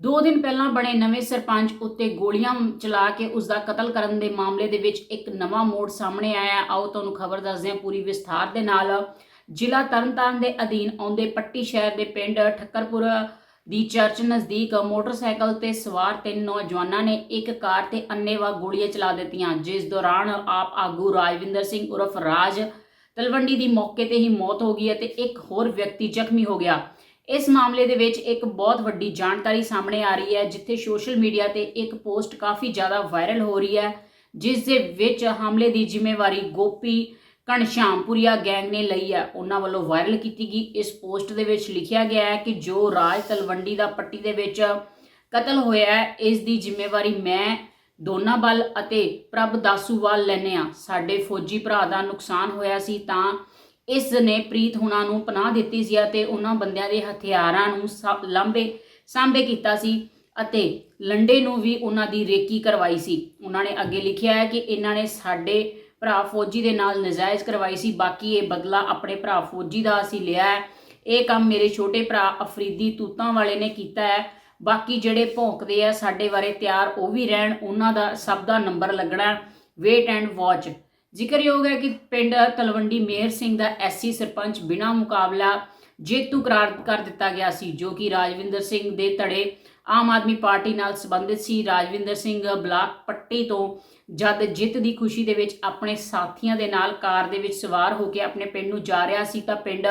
ਦੋ ਦਿਨ ਪਹਿਲਾਂ ਬਣੇ ਨਵੇਂ ਸਰਪੰਚ ਉੱਤੇ ਗੋਲੀਆਂ ਚਲਾ ਕੇ ਉਸ ਦਾ ਕਤਲ ਕਰਨ ਦੇ ਮਾਮਲੇ ਦੇ ਵਿੱਚ ਇੱਕ ਨਵਾਂ ਮੋੜ ਸਾਹਮਣੇ ਆਇਆ ਆਓ ਤੁਹਾਨੂੰ ਖਬਰ ਦੱਸਦੇ ਹਾਂ ਪੂਰੀ ਵਿਸਥਾਰ ਦੇ ਨਾਲ। ਜ਼ਿਲ੍ਹਾ ਤਰਨਤਾਰਨ ਦੇ ਅਧੀਨ ਆਉਂਦੇ ਪੱਟੀ ਸ਼ਹਿਰ ਦੇ ਪਿੰਡ ਠੱਕਰਪੁਰ ਦੀ ਚਰਚ ਨਜ਼ਦੀਕ ਮੋਟਰਸਾਈਕਲ ਤੇ ਸਵਾਰ ਤਿੰਨ ਨੌਜਵਾਨਾਂ ਨੇ ਇੱਕ ਕਾਰ ਤੇ ਅੰਨੇਵਾਹ ਗੋਲੀਆਂ ਚਲਾ ਦਿੱਤੀਆਂ। ਜਿਸ ਦੌਰਾਨ ਆਪ ਆਗੂ ਰਾਜਵਿੰਦਰ ਸਿੰਘ ਉਰਫ ਰਾਜ ਤਲਵੰਡੀ ਦੀ ਮੌਕੇ ਤੇ ਹੀ ਮੌਤ ਹੋ ਗਈ ਅਤੇ ਇੱਕ ਹੋਰ ਵਿਅਕਤੀ ਜ਼ਖਮੀ ਹੋ ਗਿਆ। ਇਸ ਮਾਮਲੇ ਦੇ ਵਿੱਚ ਇੱਕ ਬਹੁਤ ਵੱਡੀ ਜਾਣਕਾਰੀ ਸਾਹਮਣੇ ਆ ਰਹੀ ਹੈ, ਜਿੱਥੇ ਸੋਸ਼ਲ ਮੀਡੀਆ ਤੇ ਇੱਕ ਪੋਸਟ ਕਾਫੀ ਜ਼ਿਆਦਾ ਵਾਇਰਲ ਹੋ ਰਹੀ ਹੈ, ਜਿਸ ਦੇ ਵਿੱਚ ਹਮਲੇ ਦੀ ਜ਼ਿੰਮੇਵਾਰੀ ਗੋਪੀ ਘਣਸ਼ਾਮਪੁਰੀਆ ਗੈਂਗ ਨੇ ਲਈ ਹੈ। ਉਹਨਾਂ ਵੱਲੋਂ ਵਾਇਰਲ ਕੀਤੀ ਗਈ। ਇਸ ਪੋਸਟ ਦੇ ਵਿੱਚ ਲਿਖਿਆ ਗਿਆ ਹੈ ਕਿ ਜੋ ਰਾਜ ਤਲਵੰਡੀ ਦਾ ਪੱਟੀ ਦੇ ਵਿੱਚ ਕਤਲ ਹੋਇਆ ਹੈ, ਇਸ ਦੀ ਜ਼ਿੰਮੇਵਾਰੀ ਮੈਂ, ਦੋਨਾ ਬਲ ਅਤੇ ਪ੍ਰਭ ਦਾਸੂਵਾਲ ਲੈਨੇ ਆ ਸਾਡੇ ਫੌਜੀ ਭਰਾ ਦਾ ਨੁਕਸਾਨ ਹੋਇਆ ਸੀ ਤਾਂ ਇਸ ਨੇ ਪ੍ਰੀਤ ਹੁਣਾਂ ਨੂੰ ਪਨਾਹ ਦਿੱਤੀ ਸੀ ਅਤੇ ਉਹਨਾਂ ਬੰਦਿਆਂ ਦੇ ਹਥਿਆਰਾਂ ਨੂੰ ਸਾ- ਸਾਂਭੇ ਕੀਤਾ ਸੀ ਅਤੇ ਲੰਡੇ ਨੂੰ ਵੀ ਉਹਨਾਂ ਦੀ ਰੇਕੀ ਕਰਵਾਈ ਸੀ। ਉਹਨਾਂ ਨੇ ਅੱਗੇ ਲਿਖਿਆ ਹੈ ਕਿ ਇਹਨਾਂ ਨੇ ਸਾਡੇ ਭਰਾ ਫੌਜੀ ਦੇ ਨਾਲ ਨਜਾਇਜ਼ ਕਰਵਾਈ ਸੀ। ਬਾਕੀ ਇਹ ਬਦਲਾ ਆਪਣੇ ਭਰਾ ਫੌਜੀ ਦਾ ਅਸੀਂ ਲਿਆ ਹੈ। ਇਹ ਕੰਮ ਮੇਰੇ ਛੋਟੇ ਭਰਾ ਅਫਰੀਦੀ ਤੂਤਾਂ ਵਾਲੇ ਨੇ ਕੀਤਾ ਹੈ। ਬਾਕੀ ਜਿਹੜੇ ਭੌਂਕਦੇ ਆ ਸਾਡੇ ਬਾਰੇ ਤਿਆਰ ਉਹ ਵੀ ਰਹਿਣ। ਉਹਨਾਂ ਦਾ ਸਭ ਦਾ ਨੰਬਰ ਲੱਗਣਾ ਵੇਟ ਐਂਡ ਵਾਚ। ਜ਼ਿਕਰਯੋਗ ਹੈ ਕਿ ਪਿੰਡ ਤਲਵੰਡੀ ਮੇਹਰ ਸਿੰਘ ਦਾ ਐਸਸੀ ਸਰਪੰਚ ਬਿਨਾਂ ਮੁਕਾਬਲਾ ਜੇਤੂ ਕਰਾਰ ਕਰ ਦਿੱਤਾ ਗਿਆ ਸੀ, ਜੋ ਕਿ ਰਾਜਵਿੰਦਰ ਸਿੰਘ ਦੇ ਧੜੇ ਆਮ ਆਦਮੀ ਪਾਰਟੀ ਨਾਲ ਸੰਬੰਧਿਤ ਸੀ। ਰਾਜਵਿੰਦਰ ਸਿੰਘ ਬਲਾਕ ਪੱਟੀ ਤੋਂ ਜਦ ਜਿੱਤ ਦੀ ਖੁਸ਼ੀ ਦੇ ਵਿੱਚ ਆਪਣੇ ਸਾਥੀਆਂ ਦੇ ਨਾਲ ਕਾਰ ਦੇ ਵਿੱਚ ਸਵਾਰ ਹੋ ਕੇ ਆਪਣੇ ਪਿੰਡ ਨੂੰ ਜਾ ਰਿਹਾ ਸੀ ਤਾਂ ਪਿੰਡ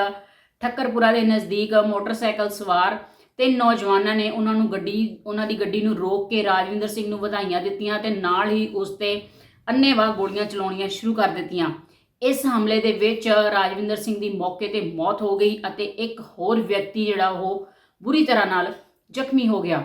ਠੱਕਰਪੁਰਾ ਦੇ ਨਜ਼ਦੀਕ ਮੋਟਰਸਾਈਕਲ ਸਵਾਰ ਤੇ ਨੌਜਵਾਨਾਂ ਨੇ ਉਹਨਾਂ ਨੂੰ ਗੱਡੀ, ਉਹਨਾਂ ਦੀ ਗੱਡੀ ਨੂੰ ਰੋਕ ਕੇ ਰਾਜਵਿੰਦਰ ਸਿੰਘ ਨੂੰ ਵਧਾਈਆਂ ਦਿੱਤੀਆਂ ਤੇ ਨਾਲ ਹੀ ਉਸ ਤੇ ਅੰਨੇਵਾਹ ਗੋਲੀਆਂ ਚਲਾਉਣੀਆਂ ਸ਼ੁਰੂ ਕਰ ਦਿੱਤੀਆਂ। ਇਸ ਹਮਲੇ ਦੇ ਵਿੱਚ ਰਾਜਵਿੰਦਰ ਸਿੰਘ ਦੀ ਮੌਕੇ ਤੇ ਮੌਤ ਹੋ ਗਈ ਅਤੇ ਇੱਕ ਹੋਰ ਵਿਅਕਤੀ ਜਿਹੜਾ ਉਹ ਬੁਰੀ ਤਰ੍ਹਾਂ ਨਾਲ ਜ਼ਖਮੀ ਹੋ ਗਿਆ।